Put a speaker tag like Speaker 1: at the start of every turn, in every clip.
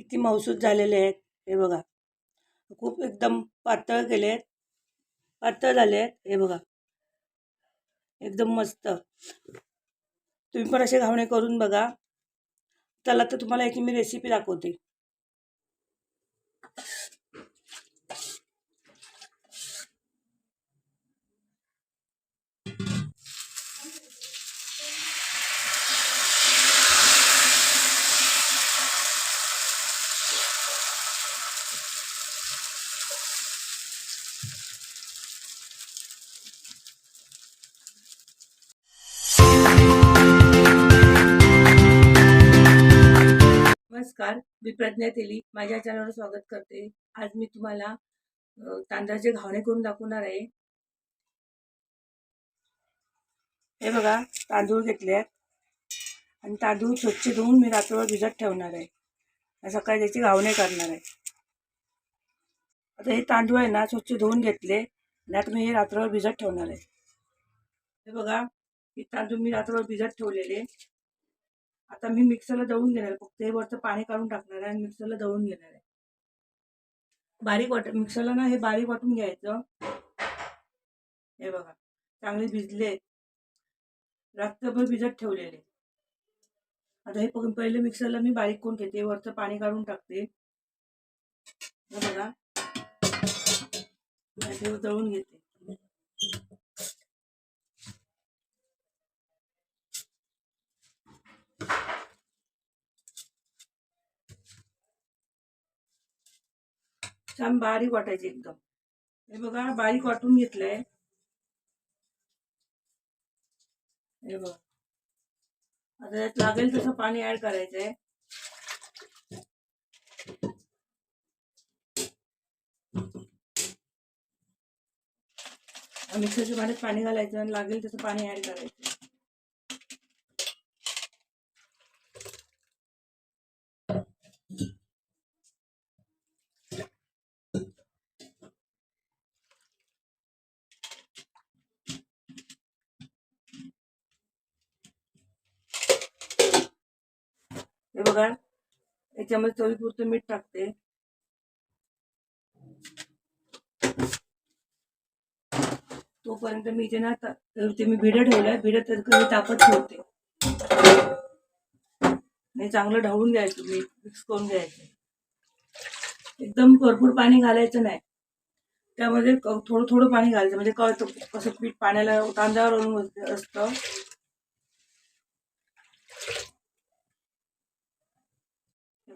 Speaker 1: किती मौसूद झालेले आहेत हे बघा. खूप एकदम पातळ केले आहेत पातळ झाले आहेत हे बघा. एकदम मस्त. तुम्ही पण असे घावणे करून बघा. चला तर तुम्हाला याची मी रेसिपी दाखवते. नमस्कार मी प्रज्ञा तेली. माझ्या चॅनलवर स्वागत करते. आज मी तुम्हाला तांदळाचे घावणे करून दाखवणार आहे. हे बघा तांदूळ घेतले आहेत आणि तांदूळ स्वच्छ धुवून मी रात्रभर भिजत ठेवणार आहे. सकाळी त्याची घावणे करणार आहे. आता हे तांदूळ आहे ना स्वच्छ धुवून घेतले. आणि आता मी हे रात्रभर भिजत ठेवणार आहे. हे बघा हे तांदूळ मी रात्रभर भिजत ठेवलेले. आता मी मिक्सरला दळून घेणार आहे. फक्त हे वरचं पाणी काढून टाकणार आहे आणि मिक्सरला दळून घेणार आहे. बारीक वाट मिक्सरला ना हे बारीक वाटून घ्यायचं. हे बघा चांगले भिजले. रात्रभर भिजत ठेवलेले. आता हे पहिले मिक्सरला मी बारीक करून घेते. वरचं पाणी काढून टाकते. बघा. दळून घेते. छान बारीक वाटायचे एकदम. हे बघा बारीक वाटून घेतलंय. हे बघा. आता यात लागेल तसं पाणी ऍड करायचंय. मिक्सरच्या पाण्यात पाणी घालायचं आणि लागेल तसं पाणी ऍड करायचं. बघा याच्यामध्ये चवीपुरतं मीठ टाकते. तोपर्यंत मी इथे ना ते मी भिडं ठेवलंय. भिडं तर कधी तापत ठेवते. आणि चांगलं ढवळून घ्यायचं मीठ मिक्स करून घ्यायचं. एकदम भरपूर पाणी घालायचं नाही. त्यामध्ये थोडं थोडं पाणी घालायचं. म्हणजे कळतं कसं पीठ पाण्याला तांदळावर असतं.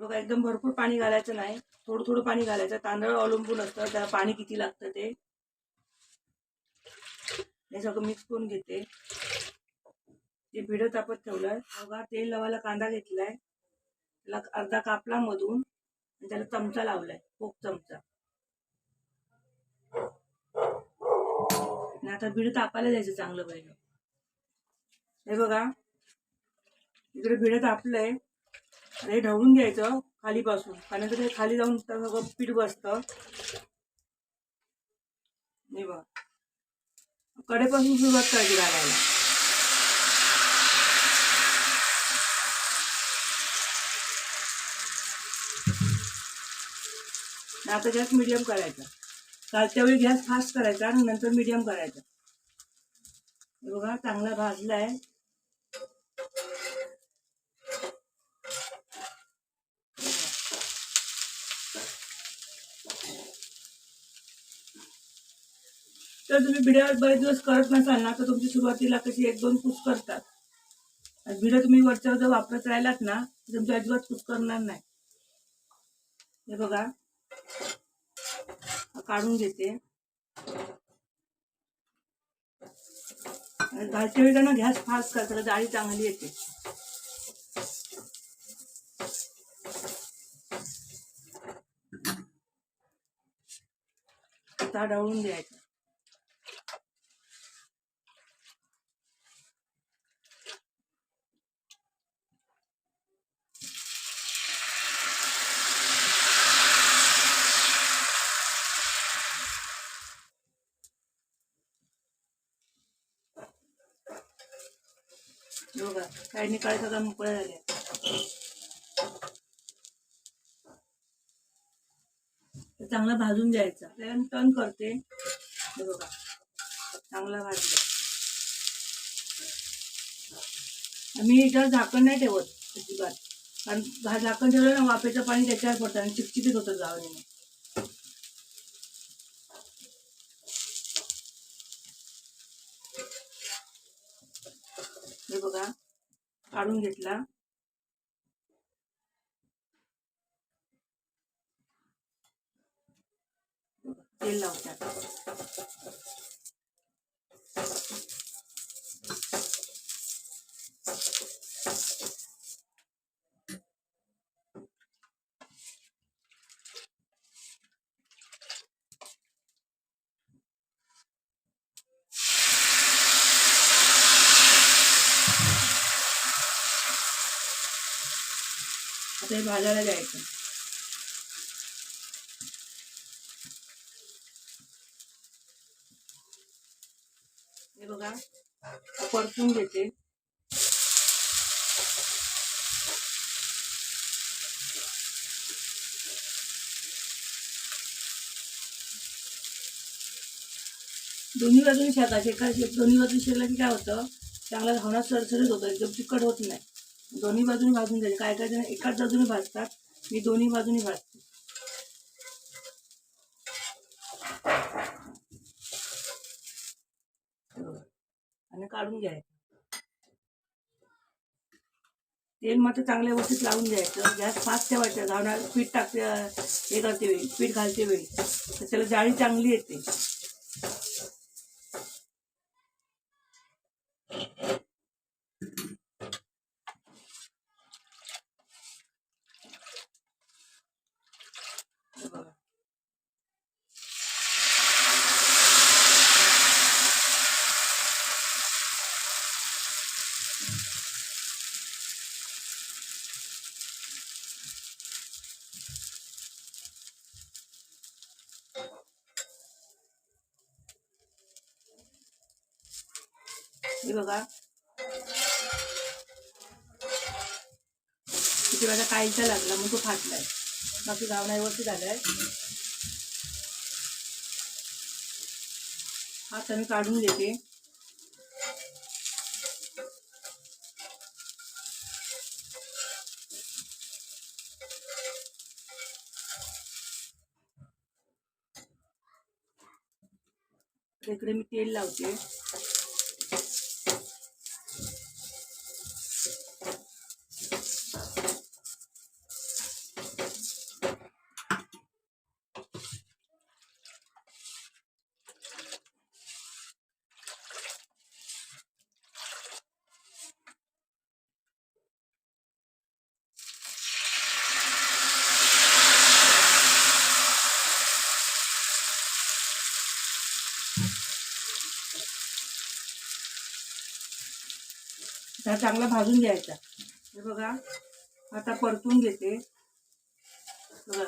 Speaker 1: बघा एकदम भरपूर पाणी घालायचं नाही. थोडं थोडं पाणी घालायचं. तांदळ अवलंबून असतं त्याला पाणी किती लागतं ते. हे सगळं मिक्स करून घेते. ते भिडं तापत ठेवलंय. बघा तेल लावायला कांदा घेतलाय. त्याला अर्धा कापला मधून. आणि त्याला चमचा लावलाय खूप चमचा. आणि आता भिडं तापायला द्यायचं चांगलं पहिलं. हे बघा इकडे भिडं तापलंय. हे ढवळून घ्यायचं खालीपासून. कारण ते खाली जाऊन त्या सगळं पीठ बसतं. हे बघा. कडेपासून सुरुवात करायची घालायला आता गॅस मिडियम करायचा. चालत्या वेळी गॅस फास्ट करायचा आणि नंतर मिडियम करायचा. हे बघा चांगला भाजला आहे तर तुम्ही भिड्यावर बरेच दिवस करत नसाल ना तर तुमची सुरुवातीला कशी एक दोन कुस करतात. आणि भिडं तुम्ही वरच्यावर जर वापरत राहिलात ना तुमच्या तुमची अजिबात कुस करणार नाही. हे बघा. काढून घेते. आणि घालच्या ना गॅस फास्ट करा त्याला जाळी चांगली येते. आता ढवळून द्यायचं हे बघा काय निकाळ सगळ्या मोकळ्या झाल्या. चांगला भाजून द्यायचा त्याला मी टर्न करते. बघा. चांगला भाजला. मी याच्यावर झाकण नाही ठेवत अजिबात. कारण झाकण ठेवलं ना वाफेचं पाणी त्याच्यावर पडतं आणि चिकचिकीत होतं गावणे हे बघा काढून घेतला. तेल लावते ते हे भाजायला द्यायचं. हे बघा परतून घेते. दोन्ही बाजूने शेकायचे एका दोन्ही बाजूने शेकला की काय होतं चांगला घावणा सरसरीत होतं एकदम चिकट होत नाही. दोन्ही बाजूने भाजून घ्यायचे काय काय जण एकाच बाजूने भाजतात मी दोन्ही बाजूने भाजते. आणि काढून घ्यायचं. तेल मात्र चांगल्या व्यवस्थित लावून द्यायचं गॅस फास्ट ठेवायचा. धावणार पीठ टाकते हे करते वेळी पीठ घालते वेळी. तर त्याला जाळी चांगली येते. हे बघा. हे बघा किती माझा कायचा लागला मग तो फाटलाय बाकी गावना व्यवस्थित झालं हा तर मी काढून घेते. इकडे मी तेल लावते. हा चांगला भाजून घ्यायचा. हे बघा आता परतून घेते. बघा.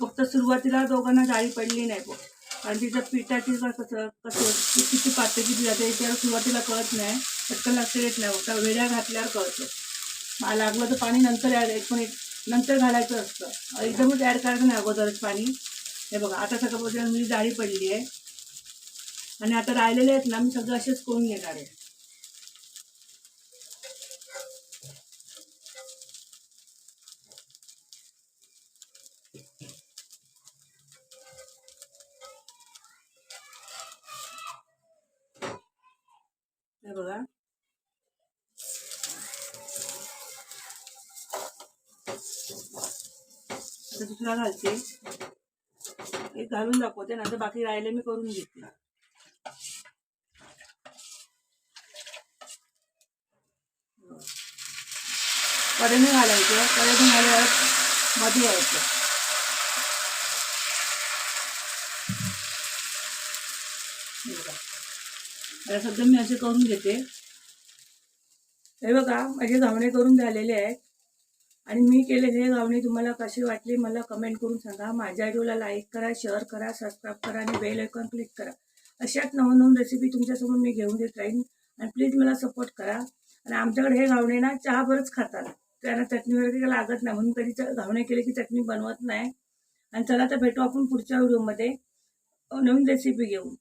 Speaker 1: फक्त सुरुवातीला दोघांना जाळी पडली नाही बघ. कारण तिचं पिठाची कसं कसं किती पातळी किती जाते त्याला सुरुवातीला कळत नाही. पटकन लक्ष येत नाही फक्त वेड्या घातल्यावर कळतं. लागलं तर पाणी नंतर ॲड एक पण एक नंतर घालायचं असतं. एकदमच ॲड करायचं नाही अगोदरच पाणी. हे बघा आता सगळं मी जाळी पडली आहे. आणि आता राहिलेले आहेत ना मी सगळं असेच करून घेणार आहे. हे बघा. आता दुसरा घालते. एक घालून दाखवते नंतर बाकी राहिले मी करून घेते. कडेने घालायचं कडेने घालायला मध्ये यायचं. आता सध्या मी असे करून घेते. हे बघा माझे घावणे करून झालेले आहेत. आणि मी केले हे गावणे तुम्हाला कसे वाटले मला कमेंट करून सांगा. माझ्या व्हिडिओला लाईक करा शेअर करा सबस्क्राईब करा आणि बेल आयकॉन क्लिक करा. अशाच नवनवीन रेसिपी तुमच्यासमोर मी घेऊन देत राहीन. आणि प्लीज मला सपोर्ट करा. आणि आमच्याकडे हे गावणे ना चहाबरच खातात. त्यांना चटणी वगैरे काही लागत नाही. म्हणून कधी च- घावणे केले की चटणी बनवत नाही. आणि चला तर भेटू आपण पुढच्या व्हिडिओमध्ये. नवीन रेसिपी घेऊन.